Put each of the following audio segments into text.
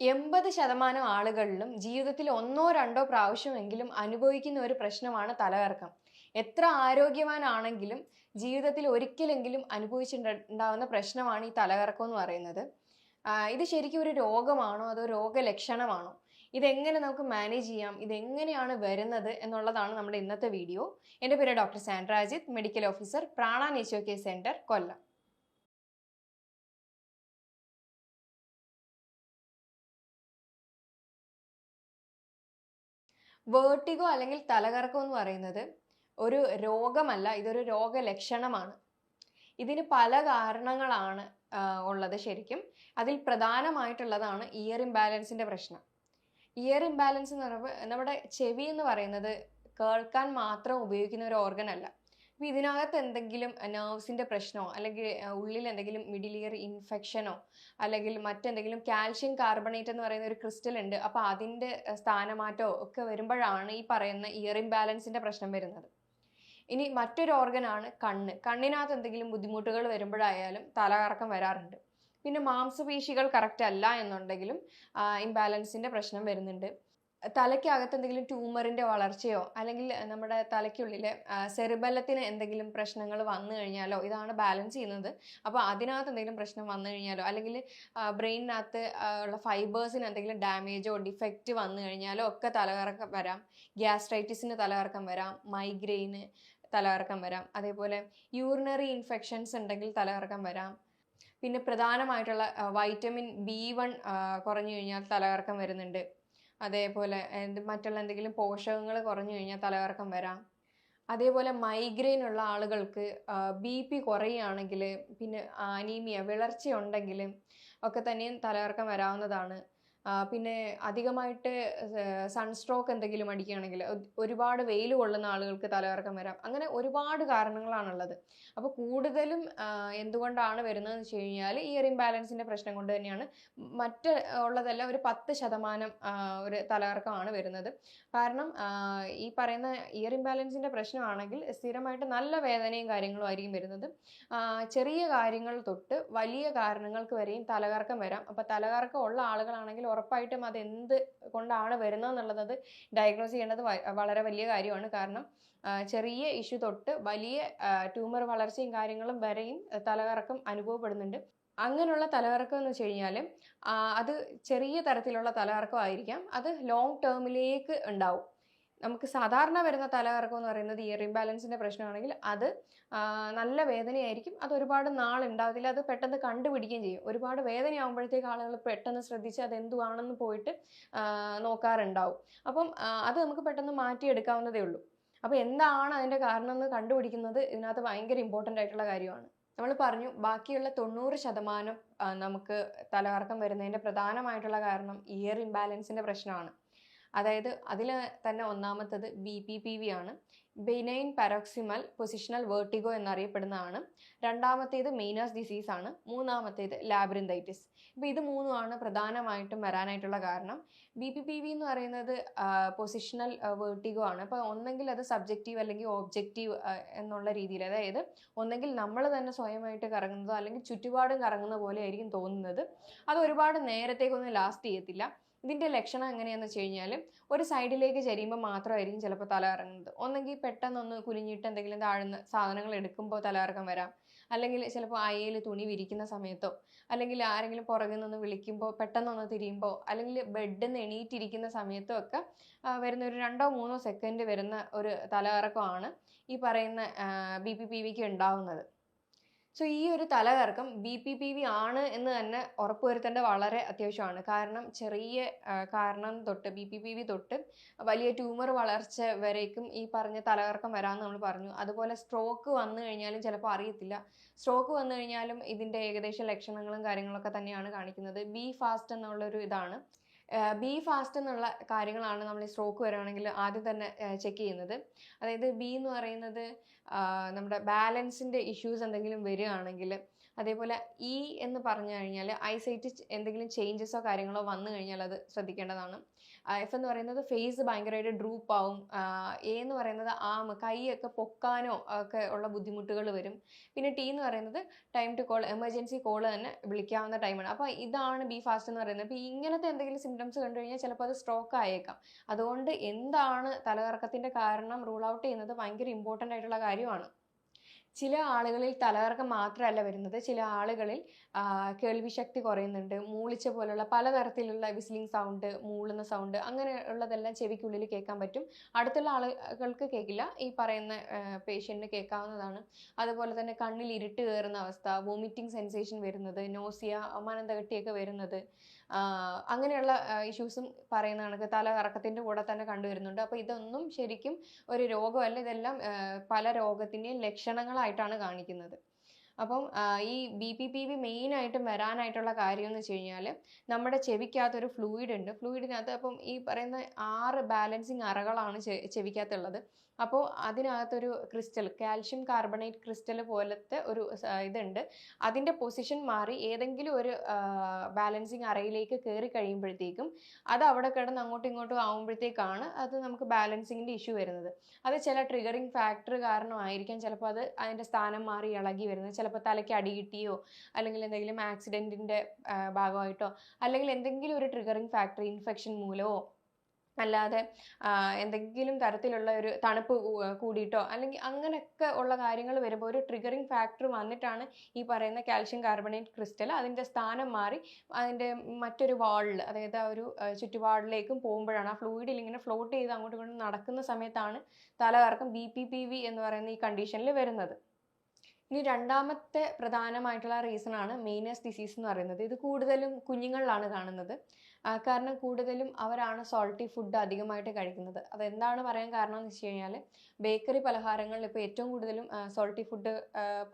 എൺപത് ശതമാനം ആളുകളിലും ജീവിതത്തിൽ ഒന്നോ രണ്ടോ പ്രാവശ്യമെങ്കിലും അനുഭവിക്കുന്ന ഒരു പ്രശ്നമാണ് തലകറക്കം. എത്ര ആരോഗ്യവാനാണെങ്കിലും ജീവിതത്തിൽ ഒരിക്കലെങ്കിലും അനുഭവിച്ചിട്ടുണ്ടാവുന്ന പ്രശ്നമാണ് ഈ തലകറക്കം എന്ന് പറയുന്നത്. ഇത് ശരിക്കും ഒരു രോഗമാണോ അതോ രോഗലക്ഷണമാണോ? ഇതെങ്ങനെ നമുക്ക് മാനേജ് ചെയ്യാം? ഇതെങ്ങനെയാണ് വരുന്നത് എന്നുള്ളതാണ് നമ്മുടെ ഇന്നത്തെ വീഡിയോ എന്റെ പേര് doctor Sandrajith medical officer Prana nature care centre Kollam. Vertigo അല്ലെങ്കിൽ തലകറക്കം എന്ന് പറയുന്നത് ഒരു രോഗമല്ല ഇതൊരു രോഗലക്ഷണമാണ്. ഇതിന് പല കാരണങ്ങളാണ് ഉള്ളത് ശരിക്കും. അതിൽ പ്രധാനമായിട്ടുള്ളതാണ് ഇയർ ഇംബാലൻസിന്റെ പ്രശ്നം. ഇയർ ഇംബാലൻസ് എന്ന് പറയുമ്പോൾ നമ്മുടെ ചെവി എന്ന് പറയുന്നത് കേൾക്കാൻ മാത്രം ഉപയോഗിക്കുന്ന ഒരു ഓർഗൻ അല്ല. അപ്പൊ ഇതിനകത്ത് എന്തെങ്കിലും നെർവ്സിന്റെ പ്രശ്നമോ അല്ലെങ്കിൽ ഉള്ളിൽ എന്തെങ്കിലും മിഡിൽ ഇയർ ഇൻഫെക്ഷനോ അല്ലെങ്കിൽ മറ്റെന്തെങ്കിലും കാൽഷ്യം കാർബണേറ്റ് എന്ന് പറയുന്ന ഒരു ക്രിസ്റ്റൽ ഉണ്ട് അപ്പോൾ അതിന്റെ സ്ഥാനമാറ്റോ ഒക്കെ വരുമ്പോഴാണ് ഈ പറയുന്ന ഇയർ ഇംബാലൻസിന്റെ പ്രശ്നം വരുന്നത്. ഇനി മറ്റൊരു ഓർഗനാണ് കണ്ണ്. കണ്ണിനകത്ത് എന്തെങ്കിലും ബുദ്ധിമുട്ടുകൾ വരുമ്പോഴായാലും തലകറക്കം വരാറുണ്ട്. പിന്നെ മാംസപേശികൾ കറക്റ്റ് അല്ല എന്നുണ്ടെങ്കിലും ഇംബാലൻസിന്റെ പ്രശ്നം വരുന്നുണ്ട്. തലയ്ക്കകത്ത് എന്തെങ്കിലും ട്യൂമറിന്റെ വളർച്ചയോ അല്ലെങ്കിൽ നമ്മുടെ തലയ്ക്കുള്ളിലെ സെറിബലത്തിന് എന്തെങ്കിലും പ്രശ്നങ്ങൾ വന്നു കഴിഞ്ഞാലോ ഇതാണ് ബാലൻസ് ചെയ്യുന്നത്. അപ്പോൾ അതിനകത്ത് എന്തെങ്കിലും പ്രശ്നം വന്നു കഴിഞ്ഞാലോ അല്ലെങ്കിൽ ബ്രെയിനിനകത്ത് ഉള്ള ഫൈബേഴ്സിന് എന്തെങ്കിലും ഡാമേജോ ഡിഫക്റ്റ് വന്നു കഴിഞ്ഞാലോ ഒക്കെ തലകറക്കം വരാം. ഗ്യാസ്ട്രൈറ്റിസിന് തലകറക്കം വരാം. മൈഗ്രെയിന് തലകറക്കം വരാം. അതേപോലെ യൂറിനറി ഇൻഫെക്ഷൻസ് ഉണ്ടെങ്കിൽ തലകറക്കം വരാം. പിന്നെ പ്രധാനമായിട്ടുള്ള വൈറ്റമിൻ ബി വൺ കുറഞ്ഞു കഴിഞ്ഞാൽ തലകറക്കം വരുന്നുണ്ട്. അതേപോലെ മറ്റുള്ള എന്തെങ്കിലും പോഷകങ്ങൾ കുറഞ്ഞു കഴിഞ്ഞാൽ തലകറക്കം വരാം. അതേപോലെ മൈഗ്രെയിൻ ഉള്ള ആളുകൾക്ക് ബി പി കുറയുകയാണെങ്കിൽ പിന്നെ അനീമിയ വിളർച്ച ഉണ്ടെങ്കിൽ ഒക്കെ തന്നെയും തലകറക്കം വരാവുന്നതാണ്. പിന്നെ അധികമായിട്ട് സൺസ്ട്രോക്ക് എന്തെങ്കിലും അടിക്കുകയാണെങ്കിൽ ഒരുപാട് വെയിൽ കൊള്ളുന്ന ആളുകൾക്ക് തലകറക്കം വരാം. അങ്ങനെ ഒരുപാട് കാരണങ്ങളാണുള്ളത്. അപ്പോൾ കൂടുതലും എന്തുകൊണ്ടാണ് വരുന്നതെന്ന് വെച്ച് കഴിഞ്ഞാൽ ഈ ഒരു ഇംബാലൻസിന്റെ പ്രശ്നം കൊണ്ട് തന്നെയാണ്. മറ്റ് ഉള്ളതെല്ലാം ഒരു പത്ത് ശതമാനം ഒരു തലകറക്കമാണ് വരുന്നത്. കാരണം ഈ പറയുന്ന ഇയർ ഇംബാലൻസിന്റെ പ്രശ്നമാണെങ്കിൽ സ്ഥിരമായിട്ട് നല്ല വേദനയും കാര്യങ്ങളും ആയിരിക്കും വരുന്നത്. ചെറിയ കാര്യങ്ങൾ തൊട്ട് വലിയ കാരണങ്ങൾക്ക് വരെയും തലകറക്കം വരാം. അപ്പോൾ തലകറക്കം ഉള്ള ആളുകളാണെങ്കിൽ ഉറപ്പായിട്ടും അത് എന്ത് കൊണ്ടാണ് വരുന്നത് എന്നുള്ളത് ഡയഗ്നോസ് ചെയ്യേണ്ടത് വളരെ വലിയ കാര്യമാണ്. കാരണം ചെറിയ ഇഷ്യൂ തൊട്ട് വലിയ ട്യൂമർ വളർച്ചയും കാര്യങ്ങളും വരെയും തലകറക്കം അനുഭവപ്പെടുന്നുണ്ട്. അങ്ങനെയുള്ള തലകറക്കം എന്ന് വെച്ച് കഴിഞ്ഞാൽ അത് ചെറിയ തരത്തിലുള്ള തലകറക്കം ആയിരിക്കാം. അത് ലോങ് ടേമിലേക്ക് ഉണ്ടാവും. നമുക്ക് സാധാരണ വരുന്ന തലകറക്കം എന്ന് പറയുന്നത് ഇയർ ഇംബാലൻസിന്റെ പ്രശ്നമാണെങ്കിൽ അത് നല്ല വേദനയായിരിക്കും. അത് ഒരുപാട് നാൾ അത് പെട്ടെന്ന് കണ്ടുപിടിക്കുകയും ചെയ്യും. ഒരുപാട് വേദനയാകുമ്പോഴത്തേക്ക് ആളുകൾ പെട്ടെന്ന് ശ്രദ്ധിച്ച് അത് എന്തുവാണെന്ന് പോയിട്ട് നോക്കാറുണ്ടാവും. അപ്പം അത് നമുക്ക് പെട്ടെന്ന് മാറ്റിയെടുക്കാവുന്നതേ ഉള്ളൂ. അപ്പോൾ എന്താണ് അതിന്റെ കാരണം എന്ന് കണ്ടുപിടിക്കുന്നത് ഇതിനകത്ത് ഭയങ്കര ഇമ്പോർട്ടന്റ് ആയിട്ടുള്ള കാര്യമാണ്. നമ്മൾ പറഞ്ഞു ബാക്കിയുള്ള തൊണ്ണൂറ് ശതമാനം നമുക്ക് തലകറക്കം വരുന്നതിന്റെ പ്രധാനമായിട്ടുള്ള കാരണം ഇയർ ഇംബാലൻസിന്റെ പ്രശ്നമാണ്. അതായത് അതിൽ തന്നെ ഒന്നാമത്തത് ബി പി പി വി ആണ്. ബെനൈൻ പാരോക്സിമൽ പൊസിഷണൽ വേർട്ടിഗോ എന്നറിയപ്പെടുന്നതാണ്. രണ്ടാമത്തേത് മെയിനാസ് ഡിസീസ് ആണ്. മൂന്നാമത്തേത് ലാബ്രിന്തൈറ്റിസ് ഇപ്പോൾ ഇത് മൂന്നുമാണ് പ്രധാനമായിട്ടും വരാനായിട്ടുള്ള കാരണം. ബി പി പി വി എന്ന് പറയുന്നത് പൊസിഷണൽ വേർട്ടിഗോ ആണ്. അപ്പോൾ ഒന്നെങ്കിൽ അത് സബ്ജക്റ്റീവ് അല്ലെങ്കിൽ ഓബ്ജക്റ്റീവ് എന്നുള്ള രീതിയിൽ അതായത് ഒന്നെങ്കിൽ നമ്മൾ തന്നെ സ്വയമായിട്ട് കറങ്ങുന്നതോ അല്ലെങ്കിൽ ചുറ്റുപാടും കറങ്ങുന്ന പോലെ ആയിരിക്കും തോന്നുന്നത്. അത് ഒരുപാട് നേരത്തേക്കൊന്നും ലാസ്റ്റ് ചെയ്യത്തില്ല. ഇതിന്റെ ലക്ഷണം എങ്ങനെയാന്ന് വെച്ച് കഴിഞ്ഞാൽ ഒരു സൈഡിലേക്ക് ചരിയുമ്പോൾ മാത്രമായിരിക്കും ചിലപ്പോൾ തല ഇറങ്ങുന്നത് ഒന്നെങ്കിൽ പെട്ടെന്നൊന്ന് കുനിഞ്ഞിട്ട് എന്തെങ്കിലും താഴ്ന്ന സാധനങ്ങൾ എടുക്കുമ്പോൾ തലകറക്കം വരാം. അല്ലെങ്കിൽ ചിലപ്പോൾ അയയിൽ തുണി വിരിക്കുന്ന സമയത്തോ അല്ലെങ്കിൽ ആരെങ്കിലും പുറകിൽ നിന്ന് വിളിക്കുമ്പോൾ പെട്ടെന്നൊന്ന് തിരിയുമ്പോൾ അല്ലെങ്കിൽ ബെഡിൽ നിന്ന് എണീറ്റിരിക്കുന്ന സമയത്തോ ഒക്കെ വരുന്ന ഒരു രണ്ടോ മൂന്നോ സെക്കൻഡ് വരുന്ന ഒരു തലകറക്കമാണ് ഈ പറയുന്ന ബി പി പി വിക്ക് ഉണ്ടാവുന്നത്. സോ ഈ ഒരു തലകറക്കം ബി പി പി വി ആണ് എന്ന് തന്നെ ഉറപ്പുവരുത്തേണ്ടത് വളരെ അത്യാവശ്യമാണ്. കാരണം ചെറിയ കാരണം തൊട്ട് ബി പി പി വി തൊട്ട് വലിയ ട്യൂമർ വളർച്ച വരേക്കും ഈ പറഞ്ഞ തലകറക്കം വരാമെന്ന് നമ്മൾ പറഞ്ഞു. അതുപോലെ സ്ട്രോക്ക് വന്നു കഴിഞ്ഞാലും ചിലപ്പോൾ അറിയത്തില്ല. സ്ട്രോക്ക് വന്നു കഴിഞ്ഞാലും ഇതിന്റെ ഏകദേശ ലക്ഷണങ്ങളും കാര്യങ്ങളൊക്കെ തന്നെയാണ് കാണിക്കുന്നത്. ബി ഫാസ്റ്റ് എന്നുള്ളൊരു ഇതാണ്. ബി ഫാസ്റ്റ് എന്നുള്ള കാര്യങ്ങളാണ് നമ്മൾ സ്ട്രോക്ക് വരുവാണെങ്കിൽ ആദ്യം തന്നെ ചെക്ക് ചെയ്യുന്നത്. അതായത് ബി എന്ന് പറയുന്നത് നമ്മുടെ ബാലൻസിന്റെ ഇഷ്യൂസ് എന്തെങ്കിലും വരികയാണെങ്കിൽ അതേപോലെ ഇ എന്ന് പറഞ്ഞു കഴിഞ്ഞാൽ ഐസൈറ്റ് എന്തെങ്കിലും ചേഞ്ചസോ കാര്യങ്ങളോ വന്നു കഴിഞ്ഞാൽ അത് ശ്രദ്ധിക്കേണ്ടതാണ്. എഫ് എന്ന് പറയുന്നത് ഫേസ് ഭയങ്കരമായിട്ട് ഡ്രൂപ്പ് ആവും. എ എന്ന് പറയുന്നത് ആം കൈയൊക്കെ പൊക്കാനോ ഒക്കെ ഉള്ള ബുദ്ധിമുട്ടുകൾ വരും. പിന്നെ ടി എന്ന് പറയുന്നത് time to call emergency call തന്നെ വിളിക്കാവുന്ന ടൈമാണ് അപ്പോൾ ഇതാണ് ബി ഫാസ്റ്റ് എന്ന് പറയുന്നത്. അപ്പോൾ ഇങ്ങനത്തെ എന്തെങ്കിലും സിംറ്റംസ് കണ്ടു കഴിഞ്ഞാൽ ചിലപ്പോൾ അത് സ്ട്രോക്ക് ആയേക്കാം. അതുകൊണ്ട് എന്താണ് തലകറക്കത്തിന്റെ കാരണം റൂൾ ഔട്ട് ചെയ്യുന്നത്? ഭയങ്കര ഇമ്പോർട്ടന്റ് ആയിട്ടുള്ള കാര്യമാണ്. ചില ആളുകളിൽ തലകറക്കം മാത്രമല്ല വരുന്നത്. ചില ആളുകളിൽ കേൾവിശക്തി കുറയുന്നുണ്ട്. മൂളിച്ച പോലുള്ള പലതരത്തിലുള്ള വിസിലിംഗ് സൗണ്ട് മൂളുന്ന സൗണ്ട് അങ്ങനെയുള്ളതെല്ലാം ചെവിക്കുള്ളിൽ കേൾക്കാൻ പറ്റും. അടുത്തുള്ള ആളുകൾക്ക് കേൾക്കില്ല. ഈ പറയുന്ന പേഷ്യന്റിന് കേൾക്കാവുന്നതാണ്. അതുപോലെ തന്നെ കണ്ണിൽ ഇരുട്ട് കയറുന്ന അവസ്ഥ വോമിറ്റിംഗ് സെൻസേഷൻ വരുന്നത് നോസിയ മനന്തകട്ടിയൊക്കെ വരുന്നത്. അങ്ങനെയുള്ള ഇഷ്യൂസും പറയുന്ന കണക്ക് തല കൂടെ തന്നെ കണ്ടുവരുന്നുണ്ട്. അപ്പോൾ ഇതൊന്നും ശരിക്കും ഒരു രോഗമല്ല. ഇതെല്ലാം പല രോഗത്തിന്റെയും ലക്ഷണങ്ങളായിട്ടാണ് കാണിക്കുന്നത്. അപ്പം ഈ ബി പി പി വി മെയിനായിട്ടും വരാനായിട്ടുള്ള കാര്യം എന്ന് വെച്ച് കഴിഞ്ഞാൽ നമ്മുടെ ചെവിക്കകത്തൊരു ഫ്ലൂയിഡ് ഉണ്ട്. ഫ്ലൂയിഡിനകത്ത് അപ്പം ഈ പറയുന്ന ആറ് ബാലൻസിങ് അറകളാണ് ചെവിക്കകത്തുള്ളത്. അപ്പോൾ അതിനകത്തൊരു ക്രിസ്റ്റൽ കാൽഷ്യം കാർബണേറ്റ് ക്രിസ്റ്റൽ പോലത്തെ ഒരു ഇതുണ്ട്. അതിന്റെ പൊസിഷൻ മാറി ഏതെങ്കിലും ഒരു ബാലൻസിങ് അറയിലേക്ക് കയറി കഴിയുമ്പോഴത്തേക്കും അത് അവിടെ കിടന്ന് അങ്ങോട്ടും ഇങ്ങോട്ടും ആകുമ്പോഴത്തേക്കാണ് അത് നമുക്ക് ബാലൻസിങ്ങിന്റെ ഇഷ്യൂ വരുന്നത്. അത് ചില ട്രിഗറിങ് ഫാക്ടർ കാരണമായിരിക്കാം. ചിലപ്പോൾ അത് അതിന്റെ സ്ഥാനം മാറി ഇളകി വരുന്നത്. ചിലപ്പോൾ തലയ്ക്ക് അടി കിട്ടിയോ അല്ലെങ്കിൽ എന്തെങ്കിലും ആക്സിഡന്റിന്റെ ഭാഗമായിട്ടോ അല്ലെങ്കിൽ എന്തെങ്കിലും ഒരു ട്രിഗറിങ് ഫാക്ടർ ഇൻഫെക്ഷൻ മൂലമോ അല്ലാതെ എന്തെങ്കിലും തരത്തിലുള്ള ഒരു തണുപ്പ് കൂടിയിട്ടോ അല്ലെങ്കിൽ അങ്ങനെയൊക്കെ ഉള്ള കാര്യങ്ങൾ വരുമ്പോൾ ഒരു ട്രിഗറിങ് ഫാക്ടർ വന്നിട്ടാണ് ഈ പറയുന്ന കാൽഷ്യം കാർബണേറ്റ് ക്രിസ്റ്റൽ അതിന്റെ സ്ഥാനം മാറി അതിന്റെ മറ്റൊരു വാളിൽ അതായത് ആ ഒരു ചുറ്റുപാടിലേക്കും പോകുമ്പോഴാണ് ആ ഫ്ലൂയിഡിൽ ഇങ്ങനെ ഫ്ലോട്ട് ചെയ്ത് അങ്ങോട്ടും ഇങ്ങോട്ടും നടക്കുന്ന സമയത്താണ് തലകറക്കം ബി പി പി വി എന്ന് പറയുന്ന ഈ കണ്ടീഷനിൽ വരുന്നത്. ഇനി രണ്ടാമത്തെ പ്രധാനമായിട്ടുള്ള റീസൺ ആണ് മെയിനസ് ഡിസീസ് എന്ന് പറയുന്നത്. ഇത് കൂടുതലും കുഞ്ഞുങ്ങളിലാണ് കാണുന്നത്. കാരണം കൂടുതലും അവരാണ് സോൾട്ടി ഫുഡ് അധികമായിട്ട് കഴിക്കുന്നത്. അതെന്താണ് പറയാൻ കാരണം എന്ന് വെച്ച് കഴിഞ്ഞാൽ ബേക്കറി പലഹാരങ്ങളിൽ ഇപ്പോൾ ഏറ്റവും കൂടുതലും സോൾട്ടി ഫുഡ്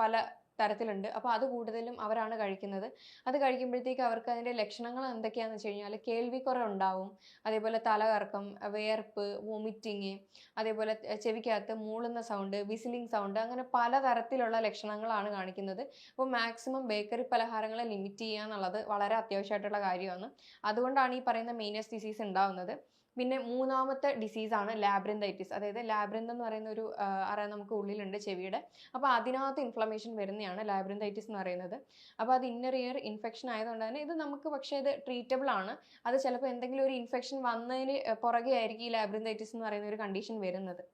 പല തരത്തിലുണ്ട്. അപ്പോൾ അത് കൂടുതലും അവരാണ് കഴിക്കുന്നത്. അത് കഴിക്കുമ്പോഴത്തേക്ക് അവർക്ക് അതിന്റെ ലക്ഷണങ്ങൾ എന്തൊക്കെയാണെന്ന് വെച്ച് കഴിഞ്ഞാൽ കേൾവിക്കുറവ് ഉണ്ടാവും. അതേപോലെ തലകറക്കം വിയർപ്പ് വോമിറ്റിങ് അതേപോലെ ചെവിക്കകത്ത് മൂളുന്ന സൗണ്ട് വിസിലിംഗ് സൗണ്ട് അങ്ങനെ പലതരത്തിലുള്ള ലക്ഷണങ്ങളാണ് കാണിക്കുന്നത്. അപ്പോൾ മാക്സിമം ബേക്കറി പലഹാരങ്ങളെ ലിമിറ്റ് ചെയ്യുക എന്നുള്ളത് വളരെ അത്യാവശ്യമായിട്ടുള്ള കാര്യമാണ്. അതുകൊണ്ടാണ് ഈ പറയുന്ന മെയിനസ് ഡിസീസ് ഉണ്ടാവുന്നത്. പിന്നെ മൂന്നാമത്തെ ഡിസീസാണ് ലാബ്രിന്തൈറ്റിസ് അതായത് ലാബ്രിന്ത് എന്ന് പറയുന്ന ഒരു അറ നമുക്ക് ഉള്ളിലുണ്ട് ചെവിയുടെ. അപ്പോൾ അതിനകത്ത് ഇൻഫ്ലമേഷൻ വരുന്നതാണ് ലാബ്രിന്തൈറ്റിസ് എന്ന് പറയുന്നത്. അപ്പോൾ അത് ഇന്നർ ഇയർ ഇൻഫെക്ഷൻ ആയതുകൊണ്ട് തന്നെ ഇത് നമുക്ക് പക്ഷേ ഇത് ട്രീറ്റബിൾ ആണ്. അത് ചിലപ്പോൾ എന്തെങ്കിലും ഒരു ഇൻഫെക്ഷൻ വന്നതിന് പുറകെ ആയിരിക്കും ഈ ലാബ്രിന്തൈറ്റിസ് എന്ന് പറയുന്ന ഒരു കണ്ടീഷൻ വരുന്നത്.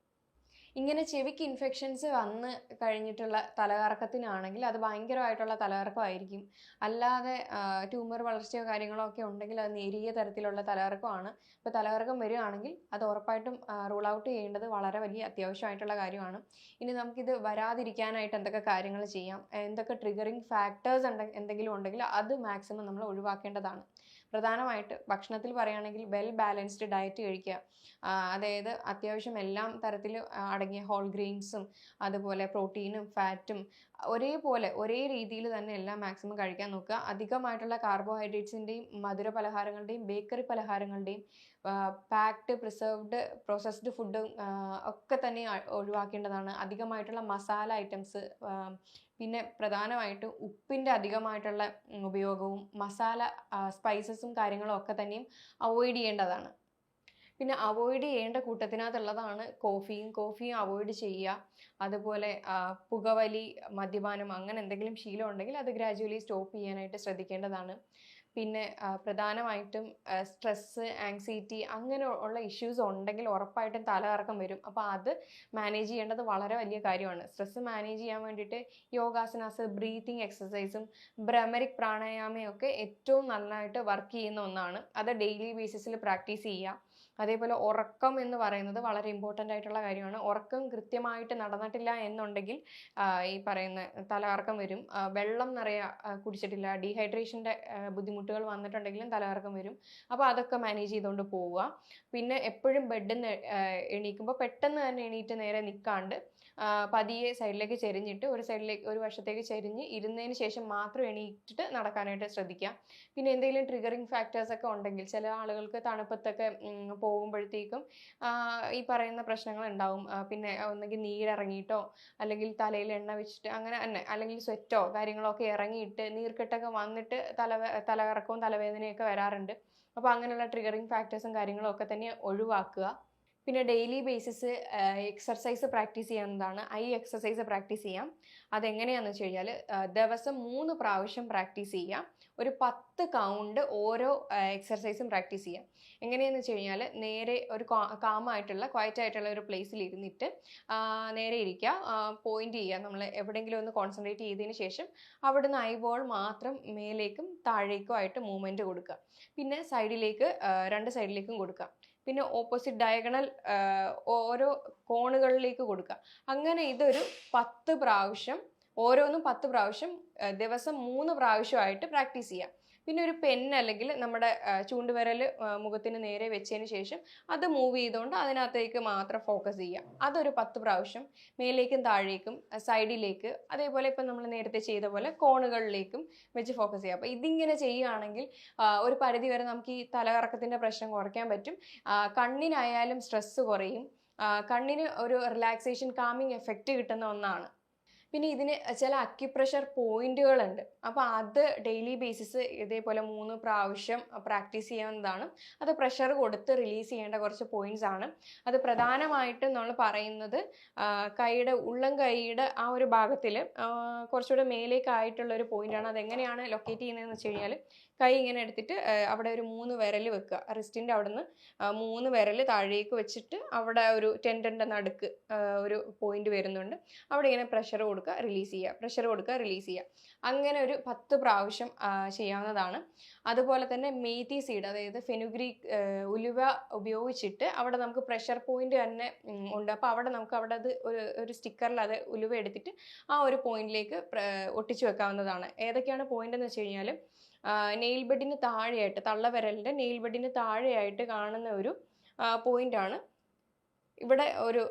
ഇങ്ങനെ ചെവിക്ക് ഇൻഫെക്ഷൻസ് വന്ന് കഴിഞ്ഞിട്ടുള്ള തലകറക്കത്തിനാണെങ്കിൽ അത് ഭയങ്കരമായിട്ടുള്ള തലകറക്കമായിരിക്കും. അല്ലാതെ ട്യൂമർ വളർച്ചയോ കാര്യങ്ങളോ ഒക്കെ ഉണ്ടെങ്കിൽ അത് നേരിയ തരത്തിലുള്ള തലകറക്കമാണ്. ഇപ്പോൾ തലകറക്കം വരികയാണെങ്കിൽ അത് ഉറപ്പായിട്ടും റൂൾ ഔട്ട് ചെയ്യേണ്ടത് വളരെ വലിയ അത്യാവശ്യമായിട്ടുള്ള കാര്യമാണ്. ഇനി നമുക്കിത് വരാതിരിക്കാനായിട്ട് എന്തൊക്കെ കാര്യങ്ങൾ ചെയ്യാം? എന്തൊക്കെ ട്രിഗറിങ് ഫാക്ടേഴ്സ് എന്തെങ്കിലും ഉണ്ടെങ്കിൽ അത് മാക്സിമം നമ്മൾ ഒഴിവാക്കേണ്ടതാണ്. പ്രധാനമായിട്ട് ഭക്ഷണത്തിൽ പറയുകയാണെങ്കിൽ വെൽ ബാലൻസ്ഡ് ഡയറ്റ് കഴിക്കുക. അതായത് അത്യാവശ്യം എല്ലാം തരത്തിൽ അടങ്ങിയ ഹോൾ ഗ്രെയിൻസും അതുപോലെ പ്രോട്ടീനും ഫാറ്റും ഒരേപോലെ ഒരേ രീതിയിൽ തന്നെ എല്ലാം മാക്സിമം കഴിക്കാൻ നോക്കുക. അധികമായിട്ടുള്ള കാർബോഹൈഡ്രേറ്റ്സിന്റെയും മധുര പലഹാരങ്ങളുടെയും ബേക്കറി പലഹാരങ്ങളുടെയും പാക്ഡ് പ്രിസർവ്ഡ് പ്രോസസ്ഡ് ഫുഡും ഒക്കെ തന്നെ ഒഴിവാക്കേണ്ടതാണ്. അധികമായിട്ടുള്ള മസാല ഐറ്റംസ് പിന്നെ പ്രധാനമായിട്ട് ഉപ്പിന്റെ അധികമായിട്ടുള്ള ഉപയോഗവും മസാല സ്പൈസസും കാര്യങ്ങളും ഒക്കെ തന്നെയും അവോയ്ഡ് ചെയ്യേണ്ടതാണ്. പിന്നെ അവോയ്ഡ് ചെയ്യേണ്ട കൂട്ടത്തിനകത്തുള്ളതാണ് കോഫിയും കോഫിയും അവോയ്ഡ് ചെയ്യുക. അതുപോലെ പുകവലി മദ്യപാനം അങ്ങനെ എന്തെങ്കിലും ശീലം ഉണ്ടെങ്കിൽ അത് ഗ്രാജുവലി സ്റ്റോപ്പ് ചെയ്യാനായിട്ട് ശ്രദ്ധിക്കേണ്ടതാണ്. പിന്നെ പ്രധാനമായിട്ടും സ്ട്രെസ്സ് ആങ്സൈറ്റി അങ്ങനെ ഉള്ള ഇഷ്യൂസ് ഉണ്ടെങ്കിൽ ഉറപ്പായിട്ടും തലകറക്കം വരും. അപ്പോൾ അത് മാനേജ് ചെയ്യേണ്ടത് വളരെ വലിയ കാര്യമാണ്. സ്ട്രെസ്സ് മാനേജ് ചെയ്യാൻ വേണ്ടിയിട്ട് യോഗാസനാസ് ബ്രീത്തിങ് എക്സസൈസും ബ്രഹ്മരിക് പ്രാണായാമയൊക്കെ ഏറ്റവും നന്നായിട്ട് വർക്ക് ചെയ്യുന്ന ഒന്നാണ്. അത് ഡെയിലി ബേസിസിൽ പ്രാക്ടീസ് ചെയ്യുക. അതേപോലെ ഉറക്കം എന്ന് പറയുന്നത് വളരെ ഇമ്പോർട്ടന്റ് ആയിട്ടുള്ള കാര്യമാണ്. ഉറക്കം കൃത്യമായിട്ട് നടന്നിട്ടില്ല എന്നുണ്ടെങ്കിൽ ഈ പറയുന്ന തലകറക്കം വരും. വെള്ളം നിറയെ കുടിച്ചിട്ടില്ല ഡീഹൈഡ്രേഷന്റെ ബുദ്ധിമുട്ടുകൾ വന്നിട്ടുണ്ടെങ്കിലും തലകറക്കം വരും. അപ്പോൾ അതൊക്കെ മാനേജ് ചെയ്തുകൊണ്ട് പോവുക. പിന്നെ എപ്പോഴും ബെഡിൽ നിന്ന് എണീക്കുമ്പോൾ പെട്ടെന്ന് തന്നെ എണീറ്റ് നേരെ നിൽക്കാണ്ട് പതിയെ സൈഡിലേക്ക് ചെരിഞ്ഞിട്ട് ഒരു സൈഡിലേക്ക് ഒരു വശത്തേക്ക് ചെരിഞ്ഞ് ഇരുന്നതിന് ശേഷം മാത്രം എണീറ്റിട്ട് നടക്കാനായിട്ട് ശ്രദ്ധിക്കുക പിന്നെ എന്തെങ്കിലും ട്രിഗറിങ് ഫാക്ടേഴ്സ് ഒക്കെ ഉണ്ടെങ്കിൽ ചില ആളുകൾക്ക് തണുപ്പത്തൊക്കെ പോകുമ്പോഴത്തേക്കും ഈ പറയുന്ന പ്രശ്നങ്ങൾ ഉണ്ടാവും. പിന്നെ ഒന്നെങ്കിൽ നീരിറങ്ങിയിട്ടോ അല്ലെങ്കിൽ തലയിൽ എണ്ണ വെച്ചിട്ട് അങ്ങനെ തന്നെ അല്ലെങ്കിൽ സ്വെറ്റോ കാര്യങ്ങളോ ഒക്കെ ഇറങ്ങിയിട്ട് നീർക്കെട്ടൊക്കെ വന്നിട്ട് തല തലകറക്കവും തലവേദനയൊക്കെ വരാറുണ്ട്. അപ്പോൾ അങ്ങനെയുള്ള ട്രിഗറിങ് ഫാക്ടേഴ്സും കാര്യങ്ങളും ഒക്കെ തന്നെ ഒഴിവാക്കുക. പിന്നെ ഡെയിലി ബേസിസ് എക്സർസൈസ് പ്രാക്ടീസ് ചെയ്യുന്നതാണ്. ഐ എക്സർസൈസ് പ്രാക്ടീസ് ചെയ്യാം. അതെങ്ങനെയാണെന്ന് വെച്ച് കഴിഞ്ഞാൽ ദിവസം മൂന്ന് പ്രാവശ്യം പ്രാക്ടീസ് ചെയ്യാം. ഒരു പത്ത് കൗണ്ട് ഓരോ എക്സർസൈസും പ്രാക്ടീസ് ചെയ്യാം. എങ്ങനെയാണെന്ന് വെച്ച് കഴിഞ്ഞാൽ നേരെ ഒരു കാമായിട്ടുള്ള ക്വയറ്റ് ആയിട്ടുള്ള ഒരു പ്ലേസിൽ ഇരുന്നിട്ട് നേരെ ഇരിക്കുക. പോയിന്റ് ചെയ്യുക. നമ്മൾ എവിടെയെങ്കിലും ഒന്ന് കോൺസെൻട്രേറ്റ് ചെയ്തതിന് ശേഷം അവിടുന്ന് ഐബോൾ മാത്രം മേലേക്കും താഴേക്കും ആയിട്ട് മൂവ്മെന്റ് കൊടുക്കുക. പിന്നെ സൈഡിലേക്ക് രണ്ട് സൈഡിലേക്കും കൊടുക്കുക. പിന്നെ ഓപ്പോസിറ്റ് ഡയഗണൽ ഓരോ കോണുകളിലേക്ക് കൊടുക്കുക. അങ്ങനെ ഇതൊരു പത്ത് പ്രാവശ്യം ഓരോന്നും പത്ത് പ്രാവശ്യം ദിവസം മൂന്ന് പ്രാവശ്യമായിട്ട് പ്രാക്ടീസ് ചെയ്യാം. പിന്നെ ഒരു പെൻ അല്ലെങ്കിൽ നമ്മുടെ ചൂണ്ടുവിരൽ മുഖത്തിന് നേരെ വെച്ചതിന് ശേഷം അത് മൂവ് ചെയ്തുകൊണ്ട് അതിനകത്തേക്ക് മാത്രം ഫോക്കസ് ചെയ്യുക. അതൊരു പത്ത് പ്രാവശ്യം മേലേക്കും താഴേക്കും സൈഡിലേക്ക് അതേപോലെ ഇപ്പം നമ്മൾ നേരത്തെ ചെയ്ത പോലെ കോണുകളിലേക്കും വെച്ച് ഫോക്കസ് ചെയ്യുക. അപ്പോൾ ഇതിങ്ങനെ ചെയ്യുകയാണെങ്കിൽ ഒരു പരിധി വരെ നമുക്ക് ഈ തലകറക്കത്തിന്റെ പ്രശ്നം കുറയ്ക്കാൻ പറ്റും. കണ്ണിനായാലും സ്ട്രെസ്സ് കുറയും. കണ്ണിന് ഒരു റിലാക്സേഷൻ കാമിങ് എഫക്റ്റ് കിട്ടുന്ന ഒന്നാണ്. പിന്നെ ഇതിന് ചില അക്യുപ്രഷർ പോയിന്റുകളുണ്ട് അപ്പോൾ അത് ഡെയിലി ബേസിസ് ഇതേപോലെ മൂന്ന് പ്രാവശ്യം പ്രാക്ടീസ് ചെയ്യാവുന്നതാണ് അത് പ്രഷർ കൊടുത്ത് റിലീസ് ചെയ്യേണ്ട കുറച്ച് പോയിന്റ്സ് ആണ്. അത് പ്രധാനമായിട്ടും നമ്മൾ പറയുന്നത് കൈയുടെ ഉള്ളം കൈയുടെ ആ ഒരു ഭാഗത്തിൽ കുറച്ചുകൂടെ മേലേക്കായിട്ടുള്ള ഒരു പോയിന്റാണ് അതെങ്ങനെയാണ് ലൊക്കേറ്റ് ചെയ്യുന്നതെന്ന് വെച്ച് കഴിഞ്ഞാൽ കൈ ഇങ്ങനെ എടുത്തിട്ട് അവിടെ ഒരു മൂന്ന് വിരൽ വെക്കുക. റിസ്റ്റിന്റെ അവിടെ നിന്ന് മൂന്ന് വിരൽ താഴേക്ക് വെച്ചിട്ട് അവിടെ ഒരു ടെൻഡന്റെ നടുക്ക് ഒരു പോയിന്റ് വരുന്നുണ്ട്. അവിടെ ഇങ്ങനെ പ്രഷർ കൊടുക്കുക റിലീസ് ചെയ്യുക. പ്രഷർ കൊടുക്കുക റിലീസ് ചെയ്യുക. അങ്ങനെ ഒരു പത്ത് പ്രാവശ്യം ചെയ്യാവുന്നതാണ്. അതുപോലെ തന്നെ മേത്തി സീഡ് അതായത് ഫെനുഗ്രി ഉലുവ ഉപയോഗിച്ചിട്ട് അവിടെ നമുക്ക് പ്രഷർ പോയിന്റ് തന്നെ ഉണ്ട്. അപ്പോൾ അവിടെ നമുക്ക് അവിടെ അത് ഒരു ഒരു സ്റ്റിക്കറിൽ അത് ഉലുവ എടുത്തിട്ട് ആ ഒരു പോയിന്റിലേക്ക് ഒട്ടിച്ചു വെക്കാവുന്നതാണ്. ഏതൊക്കെയാണ് പോയിന്റ് എന്ന് വെച്ച് കഴിഞ്ഞാൽ നെയിൽ ബെഡിന് താഴെയായിട്ട് തള്ളവിരലിന്റെ നെയിൽ ബെഡിന് താഴെയായിട്ട് കാണുന്ന ഒരു പോയിന്റ് ആണ്. ഇവിടെ ഒരു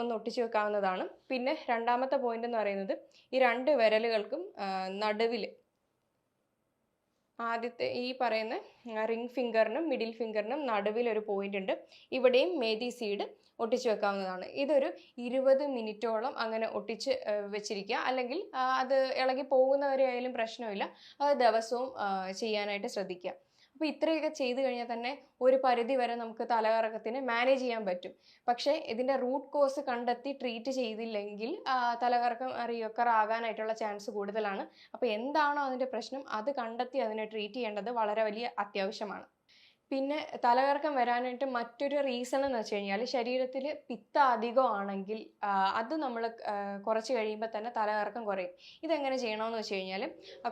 ഒന്ന് ഒട്ടിച്ചു വെക്കാവുന്നതാണ്. പിന്നെ രണ്ടാമത്തെ പോയിന്റ് എന്ന് പറയുന്നത് ഈ രണ്ട് വിരലുകൾക്കും നടുവിൽ ആദ്യത്തെ ഈ പറയുന്ന റിംഗ് ഫിംഗറിനും മിഡിൽ ഫിംഗറിനും നടുവിൽ ഒരു പോയിന്റ് ഉണ്ട്. ഇവിടെയും മേതി സീഡ് ഒട്ടിച്ചു വെക്കാവുന്നതാണ്. ഇതൊരു ഇരുപത് മിനിറ്റോളം അങ്ങനെ ഒട്ടിച്ച് വെച്ചിരിക്കുക. അല്ലെങ്കിൽ അത് ഇളകി പോകുന്നവരെ ആയാലും പ്രശ്നമില്ല. അത് ദിവസവും ചെയ്യാനായിട്ട് ശ്രദ്ധിക്കുക. അപ്പോൾ ഇത്രയൊക്കെ ചെയ്തു കഴിഞ്ഞാൽ തന്നെ ഒരു പരിധി വരെ നമുക്ക് തലകറക്കത്തിന് മാനേജ് ചെയ്യാൻ പറ്റും. പക്ഷേ ഇതിന്റെ റൂട്ട് കോസ് കണ്ടെത്തി ട്രീറ്റ് ചെയ്തില്ലെങ്കിൽ തലകറക്കം റിയൊക്കർ ആകാനായിട്ടുള്ള ചാൻസ് കൂടുതലാണ്. അപ്പോൾ എന്താണോ അതിന്റെ പ്രശ്നം അത് കണ്ടെത്തി അതിനെ ട്രീറ്റ് ചെയ്യേണ്ടത് വളരെ വലിയ അത്യാവശ്യമാണ്. പിന്നെ തലകറക്കം വരാനായിട്ട് മറ്റൊരു റീസൺ എന്ന് വെച്ച് കഴിഞ്ഞാൽ ശരീരത്തിൽ പിത്ത അധികമാണെങ്കിൽ അത് നമ്മൾ കുറച്ച് കഴിയുമ്പോൾ തന്നെ തലകറക്കം കുറയും. ഇതെങ്ങനെ ചെയ്യണമെന്ന് വെച്ച് കഴിഞ്ഞാൽ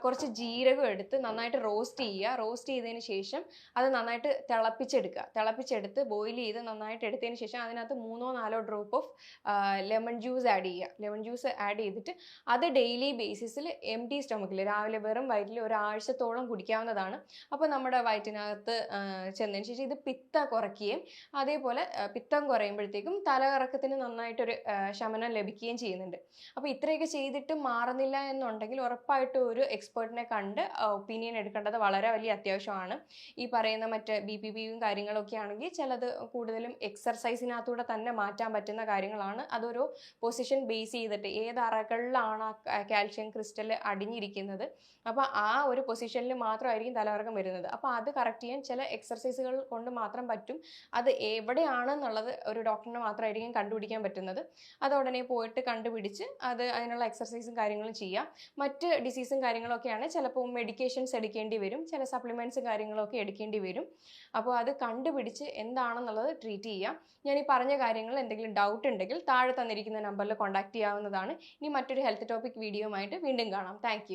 കുറച്ച് ജീരകം എടുത്ത് നന്നായിട്ട് റോസ്റ്റ് ചെയ്യുക. റോസ്റ്റ് ചെയ്തതിന് ശേഷം അത് നന്നായിട്ട് തിളപ്പിച്ചെടുക്കുക. തിളപ്പിച്ചെടുത്ത് ബോയിൽ ചെയ്ത് നന്നായിട്ട് എടുത്തതിന് ശേഷം അതിനകത്ത് മൂന്നോ നാലോ drop of lemon juice add ചെയ്യുക. ലെമൺ ജ്യൂസ് ആഡ് ചെയ്തിട്ട് അത് ഡെയിലി ബേസിസിൽ എം ടി സ്റ്റൊമക്കിൽ രാവിലെ വെറും വയറ്റിൽ ഒരാഴ്ചത്തോളം കുടിക്കാവുന്നതാണ്. അപ്പോൾ നമ്മുടെ വയറ്റിനകത്ത് ചെന്നതിന് ശേഷം ഇത് പിത്ത കുറയ്ക്കുകയും അതേപോലെ പിത്തം കുറയുമ്പോഴത്തേക്കും തലകറക്കത്തിന് നന്നായിട്ടൊരു ശമനം ലഭിക്കുകയും ചെയ്യുന്നുണ്ട്. അപ്പോൾ ഇത്രയൊക്കെ ചെയ്തിട്ട് മാറുന്നില്ല എന്നുണ്ടെങ്കിൽ ഉറപ്പായിട്ടും ഒരു എക്സ്പേർട്ടിനെ കണ്ട് ഒപ്പീനിയൻ എടുക്കേണ്ടത് വളരെ വലിയ അത്യാവശ്യമാണ്. ഈ പറയുന്ന മറ്റ് ബി പി പിയും കാര്യങ്ങളൊക്കെ ആണെങ്കിൽ ചിലത് കൂടുതലും എക്സർസൈസിനകത്തൂടെ തന്നെ മാറ്റാൻ പറ്റുന്ന കാര്യങ്ങളാണ്. അതൊരു പൊസിഷൻ ബേസ് ചെയ്തിട്ട് ഏത് അറകളിലാണ് ആ കാൽഷ്യം ക്രിസ്റ്റൽ അടിഞ്ഞിരിക്കുന്നത്. അപ്പോൾ ആ ഒരു പൊസിഷനിൽ മാത്രമായിരിക്കും തലകറക്കം വരുന്നത്. അപ്പോൾ അത് കറക്റ്റ് ചെയ്യാൻ ചില എക്സർസൈസുകൾ കൊണ്ട് മാത്രം പറ്റും. അത് എവിടെയാണെന്നുള്ളത് ഒരു ഡോക്ടറിന് മാത്രമായിരിക്കും കണ്ടുപിടിക്കാൻ പറ്റുന്നത്. അത് ഉടനെ പോയിട്ട് കണ്ടുപിടിച്ച് അത് അതിനുള്ള എക്സർസൈസും കാര്യങ്ങളും ചെയ്യാം. മറ്റ് ഡിസീസും കാര്യങ്ങളൊക്കെയാണ് ചിലപ്പോൾ മെഡിക്കേഷൻസ് എടുക്കേണ്ടി വരും. ചില സപ്ലിമെന്റ്സും കാര്യങ്ങളൊക്കെ എടുക്കേണ്ടി വരും. അപ്പോൾ അത് കണ്ടുപിടിച്ച് എന്താണെന്നുള്ളത് ട്രീറ്റ് ചെയ്യാം. ഞാൻ ഈ പറഞ്ഞ കാര്യങ്ങൾ എന്തെങ്കിലും ഡൗട്ട് ഉണ്ടെങ്കിൽ താഴെ തന്നിരിക്കുന്ന നമ്പറിൽ കോൺടാക്ട് ചെയ്യാവുന്നതാണ്. ഇനി മറ്റൊരു ഹെൽത്ത് ടോപ്പിക് വീഡിയോ ആയിട്ട് വീണ്ടും കാണാം. താങ്ക്